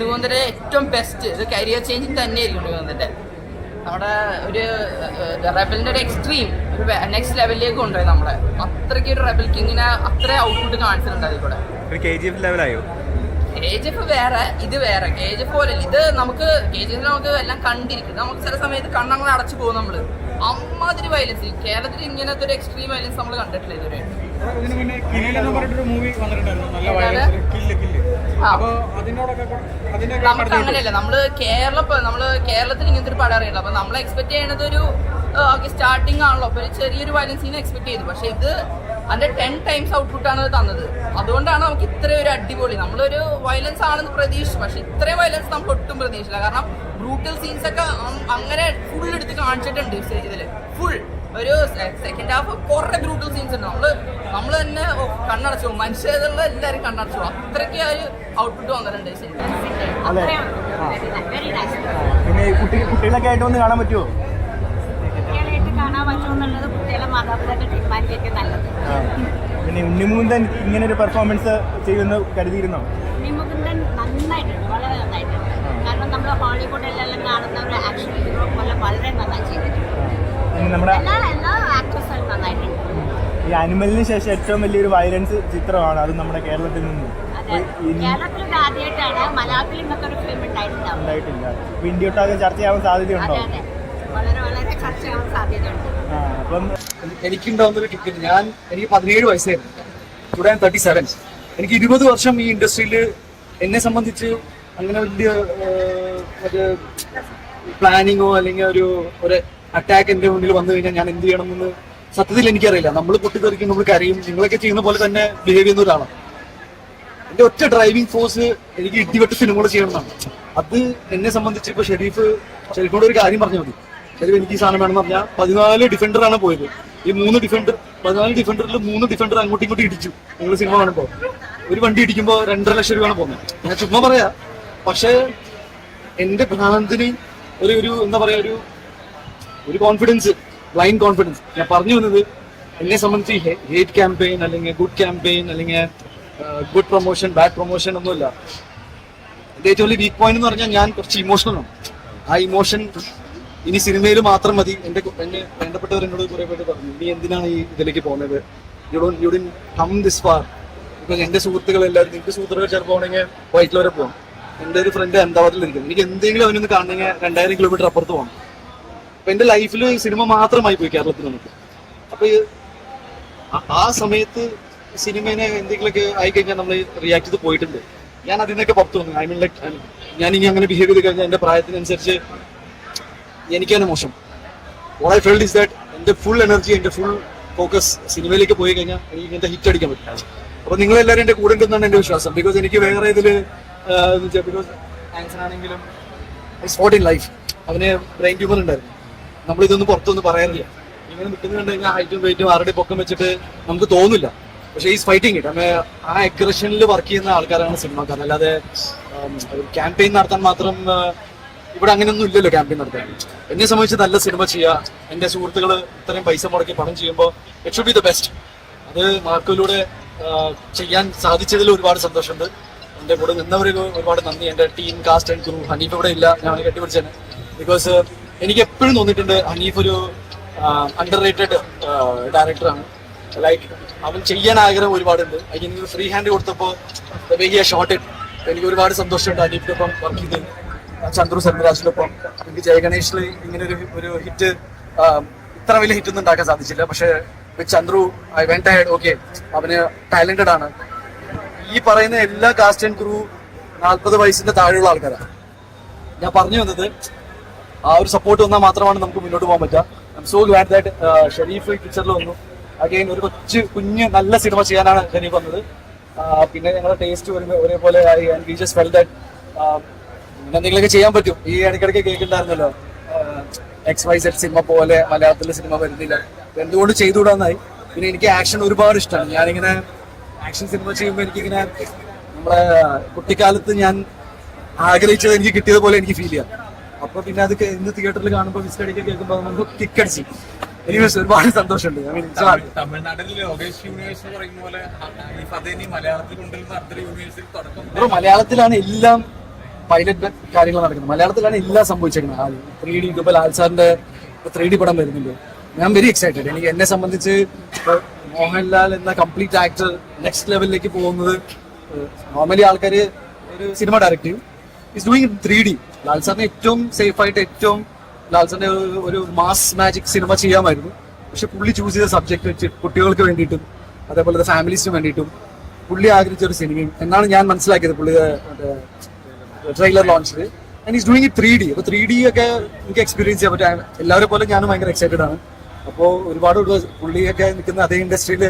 ഉണ്ണിമൂന്നന്റെ ഏറ്റവും ബെസ്റ്റ് ഇത് career changing തന്നെയായിരിക്കും ഉണ്ണിമൂന്നന്റെ നമ്മുടെ ഒരു റെബലിന്റെ ഒരു എക്സ്ട്രീം ഒരു നെക്സ്റ്റ് ലെവലിലേക്ക് കൊണ്ടുപോയി നമ്മളെ. അത്രയ്ക്ക് ഒരു റെബൽ കിങ്ങിനെ അത്ര ഔട്ട്പുട്ട് കാണിച്ചിട്ടുണ്ട് അതിൽ കൂടെ. എഫ് ലെവലായോ കെ ജി എഫ് വേറെ ഇത് വേറെ. കെ ജി എഫ് പോലെ ഇത് നമുക്ക് കെ ജി എഫ് നമുക്ക് എല്ലാം കണ്ടിരിക്കും. നമുക്ക് ചില സമയത്ത് കണ്ണങ്ങൾ അടച്ചു പോകും നമ്മൾ. അമ്മാതിരി വയലൻസ് കേരളത്തിൽ ഇങ്ങനത്തെ ഒരു എക്സ്ട്രീം വയലൻസ് നമ്മൾ കണ്ടിട്ടില്ല ഇതുവരെ. നമുക്ക് അങ്ങനെയല്ല. നമ്മൾ കേരള നമ്മൾ കേരളത്തിൽ ഇങ്ങനത്തെ ഒരു പടം അറിയില്ല. അപ്പൊ നമ്മൾ എക്സ്പെക്ട് ചെയ്യണത് ഒരു സ്റ്റാർട്ടിംഗ് ആണല്ലോ. അപ്പൊ ഒരു ചെറിയൊരു വയലൻസ് സീൻ എക്സ്പെക്ട് ചെയ്തു. പക്ഷെ ഇത് അതിന്റെ ടെൻ ടൈംസ് ഔട്ട്പുട്ട് ആണ് തന്നത്. അതുകൊണ്ടാണ് നമുക്ക് ഇത്രയും ഒരു അടിപൊളി. നമ്മളൊരു വയലൻസ് ആണെന്ന് പ്രതീക്ഷിച്ചു. പക്ഷെ ഇത്രയും വയലൻസ് നമ്മൾ ഒട്ടും പ്രതീക്ഷിച്ചില്ല. കാരണം ബ്രൂട്ടൽ സീൻസ് ഒക്കെ അങ് അങ്ങനെ ഫുൾ എടുത്ത് കാണിച്ചിട്ടുണ്ട് സ്റ്റേജിൽ ഫുൾ ഒരു സെക്കൻഡ് ഹാഫ് കുറെ ബ്രൂട്ടൽ സീൻസ് ഉണ്ട്. നമ്മൾ നമ്മൾ തന്നെ കണ്ണടച്ചു. പോകും. മനുഷ്യരുള്ള എല്ലാവരും കണ്ണടച്ചു. പോകും. അത്രയ്ക്ക് ആ ഒരു ഔട്ട്പുട്ട് വന്നിട്ടുണ്ട് പിന്നെ കുട്ടികളൊക്കെ ആയിട്ട് വന്ന് കാണാൻ പറ്റുമോ കുട്ടികളായിട്ട് കാണാൻ പറ്റുമെന്നുള്ളത് കുട്ടികളെ മാതാപിതാക്കൾ തീരുമാനിക്കുകയൊക്കെ നല്ലത്. പിന്നെ ഉണ്ണിമുകുന്ദൻ ഇങ്ങനെ ഒരു പെർഫോമൻസ് ചെയ്യുന്നു കരുതിയിരുന്നോ? ഉണ്ണിമുകുന്ദൻ നന്നായിട്ടുണ്ട്. വളരെ നന്നായിട്ടുണ്ട്. കാരണം നമ്മൾ ഹോളിവുഡിലെല്ലാം കാണുന്ന ഒരു ആക്ഷൻ ഹീറോ പോലെ വളരെ നന്നായി ചെയ്തിട്ടുണ്ട്. നമ്മുടെ എല്ലാ എല്ലാ ആക്ട്രസും നന്നായിട്ടുണ്ട്. ഈ അനിമലിന് ശേഷം ഏറ്റവും വലിയൊരു വയലൻസ് ചിത്രമാണ് അത് നമ്മുടെ കേരളത്തിൽ നിന്ന്. കേരളത്തിൽ ആദ്യമായിട്ടാണ് മലയാളത്തിൽ ഇന്നത്തെ ഒരു ഫിലിം ഉണ്ടായിട്ടില്ല. അപ്പൊ ഇന്ത്യയൊട്ടാകെ ചർച്ചയാവാൻ സാധ്യതയുണ്ടോ? അതെ അതെ. വളരെ വളരെ ചെയ്യാൻ സാധ്യതയുണ്ട്. അപ്പം എനിക്കുണ്ടാവുന്ന ഒരു ടിക്കറ്റ് ഞാൻ എനിക്ക് പതിനേഴ് വയസ്സായിരുന്നു. ടുഡേ തേർട്ടി സെവൻ എനിക്ക് ഇരുപത് വർഷം ഈ ഇൻഡസ്ട്രിയിൽ എന്നെ സംബന്ധിച്ച് അങ്ങനെ വലിയ ഒരു പ്ലാനിങ്ങോ അല്ലെങ്കിൽ ഒരു ഒരു അറ്റാക്ക് എന്റെ മുന്നിൽ വന്നു കഴിഞ്ഞാൽ ഞാൻ എന്ത് ചെയ്യണമെന്ന് സത്യത്തിൽ എനിക്കറിയില്ല. നമ്മൾ പൊട്ടിത്തെറിക്കും നമ്മൾ കരയും. നിങ്ങളൊക്കെ ചെയ്യുന്ന പോലെ തന്നെ ബിഹേവ് ചെയ്യുന്ന ഒരാളാണ്. എന്റെ ഒറ്റ ഡ്രൈവിംഗ് ഫോഴ്സ് എനിക്ക് ഇടിവെട്ട് സിനിമകൾ ചെയ്യണമെന്നാണ്. അത് എന്നെ സംബന്ധിച്ച് ഇപ്പൊ ഷെരീഫ് ഷെരീഫിനോട് ഒരു കാര്യം പറഞ്ഞു മതി. ഷെരീഫ് എനിക്ക് ഈ സാധനം വേണമെന്ന് പറഞ്ഞാൽ പതിനാല് ഡിഫൻഡറാണ് പോയത്. ഈ മൂന്ന് ഡിഫൻഡർ പതിനാല് ഡിഫൻഡറിൽ മൂന്ന് ഡിഫൻഡർ അങ്ങോട്ടും ഇങ്ങോട്ടും ഇടിച്ചു. നിങ്ങൾ സിനിമ കാണുമ്പോൾ ഒരു വണ്ടി ഇടിക്കുമ്പോൾ രണ്ടര ലക്ഷം രൂപയാണ് പോകുന്നത്. ഞാൻ ചുമ്മാ പറയാ. പക്ഷേ എന്റെ ഭ്രാന്തിന് ഒരു ഒരു എന്താ പറയാ ഒരു ഒരു കോൺഫിഡൻസ് ബ്ലൈൻഡ് കോൺഫിഡൻസ് ഞാൻ പറഞ്ഞു വന്നത് എന്നെ സംബന്ധിച്ച് ഹേറ്റ് ക്യാമ്പയിൻ അല്ലെങ്കിൽ ഗുഡ് ക്യാമ്പയിൻ അല്ലെങ്കിൽ ഗുഡ് പ്രൊമോഷൻ ബാഡ് പ്രൊമോഷൻ ഒന്നുമില്ല. എന്റെ ഏറ്റവും വലിയ വീക്ക് പോയിന്റ് എന്ന് പറഞ്ഞാൽ ഞാൻ കുറച്ച് ഇമോഷണൽ ആണ്. ആ ഇമോഷൻ ഇനി സിനിമയിൽ മാത്രം മതി. എന്റെ കു- എന്നെ വേണ്ടപ്പെട്ടവർ കുറെ പേര് പറഞ്ഞു നീ എന്തിനാണ് ഈ ഇതിലേക്ക് പോകുന്നത്? You don't you didn't come this far ഇപ്പൊ എന്റെ സുഹൃത്തുക്കളെല്ലാവരും നിന്റെ സുഹൃത്തുക്കൾ ചിലപ്പോൾ ആണെങ്കിൽ വൈറ്റിൽ വരെ പോകും. എന്റെ ഒരു ഫ്രണ്ട് അഹമ്മദാബാദിൽ ഇരിക്കും എനിക്ക് എന്തെങ്കിലും അവനൊന്ന് കാണണമെങ്കിൽ രണ്ടായിരം കിലോമീറ്റർ അപ്പുറത്ത് പോകണം അപ്പൊ എന്റെ ലൈഫിൽ സിനിമ മാത്രമായി പോയി കേരളത്തിൽ നമുക്ക് അപ്പൊ ആ- സമയത്ത് സിനിമേനെ എന്തെങ്കിലുമൊക്കെ ആയിക്കഴിഞ്ഞാൽ നമ്മൾ റിയാക്ട് ചെയ്ത് പോയിട്ടുണ്ട്. ഞാൻ അതിൽ നിന്നൊക്കെ പുറത്തു വന്നു. ഐ മീൻ ലൈക്ക് ഞാൻ ഇനി അങ്ങനെ ബിഹേവ് ചെയ്ത് കഴിഞ്ഞാൽ എന്റെ പ്രായത്തിനനുസരിച്ച് എനിക്കാണ് മോശം. All I felt is that എന്റെ ഫുൾ എനർജി എന്റെ ഫുൾ ഫോക്കസ് സിനിമയിലേക്ക് പോയി കഴിഞ്ഞാൽ എനിക്ക് ഇങ്ങനത്തെ ഹിറ്റ് അടിക്കാൻ പറ്റും അപ്പൊ നിങ്ങളെല്ലാവരും എന്റെ കൂടെ ഉണ്ടെന്നാണ് എന്റെ വിശ്വാസം. ബിക്കോസ് എനിക്ക് വേറെ ആണെങ്കിലും ഇൻ ലൈഫ് അവന് ബ്രെയിൻ ട്യൂമർ ഉണ്ടായിരുന്നു. നമ്മൾ ഇതൊന്നും പുറത്തൊന്നും പറയാറില്ല ഇങ്ങനെ നിൽക്കുന്നത് കണ്ടു കഴിഞ്ഞാൽ ഹൈറ്റും വെയിറ്റും ആരുടെ പൊക്കം വെച്ചിട്ട് നമുക്ക് തോന്നില്ല. പക്ഷേ ഈസ് ഫൈറ്റിംഗ് ഇട്ട് അമ്മ ആ അഗ്രഷനിൽ വർക്ക് ചെയ്യുന്ന ആൾക്കാരാണ് സിനിമാക്കാർ അല്ലാതെ ക്യാമ്പയിൻ നടത്താൻ മാത്രം ഇവിടെ അങ്ങനെയൊന്നും ഇല്ലല്ലോ ക്യാമ്പയിൻ നടത്താൻ. എന്നെ സംബന്ധിച്ച് നല്ല സിനിമ ചെയ്യുക. എന്റെ സുഹൃത്തുക്കൾ ഇത്രയും പൈസ മുടക്കി പണം ചെയ്യുമ്പോൾ it should be the best അത് മാർക്കിലൂടെ ചെയ്യാൻ സാധിച്ചതിൽ ഒരുപാട് സന്തോഷമുണ്ട്. എന്റെ കൂടെ നിന്നവർക്ക് ഒരുപാട് നന്ദി. എന്റെ team cast and crew Haneef ഇവിടെ ഇല്ല. ഞാൻ കെട്ടിപ്പിടിച്ചത് ബിക്കോസ് എനിക്ക് എപ്പോഴും തോന്നിയിട്ടുണ്ട് ഹനീഫ് ഒരു അണ്ടർ റേറ്റഡ് ഡയറക്ടറാണ് ലൈക്ക് അവൻ ചെയ്യാൻ ആഗ്രഹം ഒരുപാടുണ്ട്. അതിന് എനിക്ക് ഫ്രീ ഹാൻഡ് കൊടുത്തപ്പോൾ ഷോർട്ട് എനിക്ക് ഒരുപാട് സന്തോഷമുണ്ട് ഒപ്പം വർക്ക് ചെയ്ത്. ചന്ദ്രു സെൽവരാജിനൊപ്പം എനിക്ക് ജയഗണേഷിൽ ഇങ്ങനെ ഒരു ഒരു ഹിറ്റ് ഇത്ര വലിയ ഹിറ്റ് ഒന്നും ഉണ്ടാക്കാൻ സാധിച്ചില്ല. പക്ഷെ Chandru I went ahead okay അവന് ടാലന്റഡ് ആണ്. ഈ പറയുന്ന എല്ലാ കാസ്റ്റ് ആൻഡ് ക്രൂ നാൽപ്പത് വയസ്സിന്റെ താഴെയുള്ള ആൾക്കാരാണ് ഞാൻ പറഞ്ഞു വന്നത് ആ ഒരു സപ്പോർട്ട് വന്നാൽ മാത്രമാണ് നമുക്ക് മുന്നോട്ട് പോകാൻ പറ്റുക. I so glad that Sharif പിക്ചറിൽ വന്നു. അഗൈൻ ഒരു കൊച്ചു കുഞ്ഞ് നല്ല സിനിമ ചെയ്യാനാണ് ഷെരീഫ് വന്നത്. പിന്നെ ഞങ്ങളുടെ ടേസ്റ്റ് വരുമ്പോൾ ഒരേപോലെ ആയി. And we just felt that എന്തെങ്കിലുമൊക്കെ ചെയ്യാൻ പറ്റും. ഈ ഇടയ്ക്കിടയ്ക്ക് കേൾക്കുന്നുണ്ടായിരുന്നല്ലോ എക്സ് വൈ സെറ്റ് സിനിമ പോലെ മലയാളത്തിലെ സിനിമ വരുന്നില്ല. എന്തുകൊണ്ട് ചെയ്തുകൂടാന്നായി പിന്നെ എനിക്ക് ആക്ഷൻ ഒരുപാട് ഇഷ്ടമാണ്. ഞാനിങ്ങനെ ആക്ഷൻ സിനിമ ചെയ്യുമ്പോൾ എനിക്കിങ്ങനെ നമ്മളെ കുട്ടിക്കാലത്ത് ഞാൻ ആഗ്രഹിച്ചത് എനിക്ക് കിട്ടിയത് പോലെ എനിക്ക് ഫീൽ ചെയ്യാം. അപ്പൊ പിന്നെ അത് ഇന്ന് തിയേറ്ററിൽ കാണുമ്പോൾ മിസ്റ്റഡിക്ക് കേൾക്കുമ്പോൾ നമുക്ക് കിക്കടിച്ച് എനിക്ക് ഒരുപാട് സന്തോഷമുണ്ട്. തമിഴ്നാട്ടിൽ ലോകേഷ് യൂണിവേഴ്സ് പറയുന്ന പോലെ മലയാളത്തിൽ കൊണ്ടുവരുന്ന മലയാളത്തിലാണ് എല്ലാം പൈലറ്റ് കാര്യങ്ങൾ നടക്കുന്നത്. മലയാളത്തിലാണ് എല്ലാം സംഭവിച്ചേക്കുന്നത്. ത്രീ ഡി ഇതുപോലെ ലാൽ സാറിന്റെ ത്രീ ഡി പടം വരുന്നുണ്ട്. ഞാൻ വെരി എക്സൈറ്റഡ് എനിക്ക് എന്നെ സംബന്ധിച്ച് ഇപ്പൊ മോഹൻലാൽ എന്ന കംപ്ലീറ്റ് ആക്ടർ നെക്സ്റ്റ് ലെവലിലേക്ക് പോകുന്നത് നോർമലി ആൾക്കാർ ഒരു സിനിമ ഡയറക്ട് ചെയ്യും is doing three D Lal സാറിന് ഏറ്റവും സേഫ് ആയിട്ട് ഏറ്റവും ലാൽ സാറിന്റെ ഒരു- ഒരു മാസ് മാജിക് സിനിമ ചെയ്യാമായിരുന്നു. പക്ഷെ പുള്ളി ചൂസ് ചെയ്ത സബ്ജക്ട് വെച്ച് കുട്ടികൾക്ക് വേണ്ടിയിട്ടും അതേപോലെ ഫാമിലീസിന് വേണ്ടിയിട്ടും പുള്ളി ആഗ്രഹിച്ച ഒരു സിനിമയും എന്നാണ് ഞാൻ മനസ്സിലാക്കിയത് പുള്ളി trailer ലോഞ്ചിൽ and is doing three D അപ്പൊ ത്രീ ഡി ഒക്കെ എനിക്ക് എക്സ്പീരിയൻസ് ചെയ്യാൻ പറ്റും. എല്ലാവരെ പോലെ ഞാനും ഭയങ്കര എക്സൈറ്റഡ് ആണ്. അപ്പോൾ ഒരുപാട് ഒരു- പുള്ളിയൊക്കെ നിൽക്കുന്ന അതേ ഇൻഡസ്ട്രിയിൽ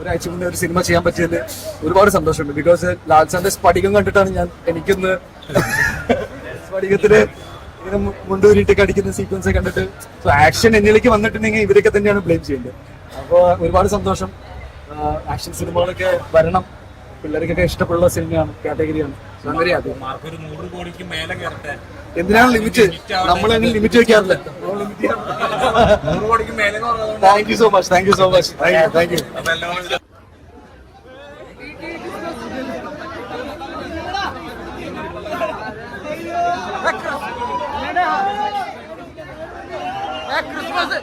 ഒരാഴ്ച മുന്നേ ഒരു സിനിമ ചെയ്യാൻ പറ്റിയതിൽ ഒരുപാട് സന്തോഷമുണ്ട്. ബിക്കോസ് ലാൽ സാറിന്റെ സ്പടികം കണ്ടിട്ടാണ് ഞാൻ എനിക്കൊന്ന് സ്പടികത്തിൽ ഇങ്ങനെ മുണ്ടൂരിട്ടൊക്കെ മുണ്ടൂരിട്ട് കടിക്കുന്ന സീക്വൻസ് കണ്ടിട്ട് സോ ആക്ഷൻ എന്നിലേക്ക് വന്നിട്ടുണ്ടെങ്കിൽ ഇവരൊക്കെ തന്നെയാണ് ബ്ലെയിം ചെയ്യേണ്ടത്. അപ്പോൾ ഒരുപാട് സന്തോഷം. ആക്ഷൻ സിനിമകളൊക്കെ വരണം. പിള്ളേർക്കൊക്കെ ഇഷ്ടപ്പെടുന്ന സിനിമയാണ് കാറ്റഗറിയാണ്. എന്തിനാണ് ലിമിറ്റ് നമ്മൾ അങ്ങനെ ലിമിറ്റ് വെക്കാറില്ല. നൂറ് കോടിക്ക് മേലെ എന്ന് പറഞ്ഞതുകൊണ്ട് thank you so much thank you so much thank you thank you Christmas